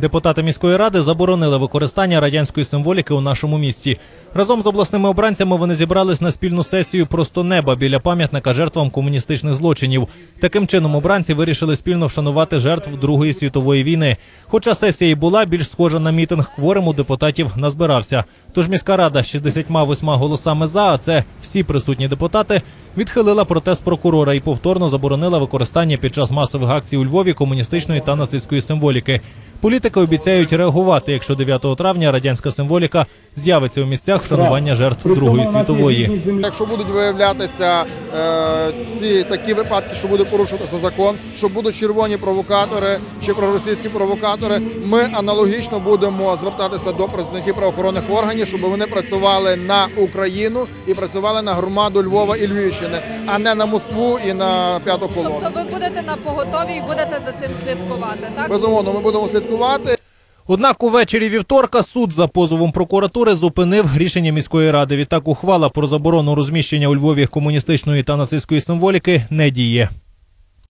Депутати міської ради заборонили використання радянської символіки у нашому місті. Разом з обласними обранцями вони зібрались на спільну сесію просто неба біля пам'ятника жертвам комуністичних злочинів. Таким чином, обранці вирішили спільно вшанувати жертв Другої світової війни. Хоча сесія і була більш схожа на мітинг, кворум у депутатів назбирався. Тож міська рада з 68 голосами за, а це всі присутні депутати, відхилила протест прокурора і повторно заборонила використання під час масових акцій у Львові комуністичної та нацистської символіки. Політики обіцяють реагувати, якщо 9 травня радянська символіка з'явиться у місцях вшанування жертв Другої світової. Якщо будуть виявлятися е, всі такі випадки, що буде порушуватися закон, що будуть червоні провокатори чи проросійські провокатори, ми аналогічно будемо звертатися до представників правоохоронних органів, щоб вони працювали на Україну і працювали на громаду Львова і Львівщини, а не на Москву і на п'яту колону. Тобто ви будете на поготові і будете за цим слідкувати, так? Безумовно, ми будемо слідкувати. Однак увечері вівторка суд за позовом прокуратури зупинив рішення міської ради. Відтак ухвала про заборону розміщення у Львові комуністичної та нацистської символіки не діє.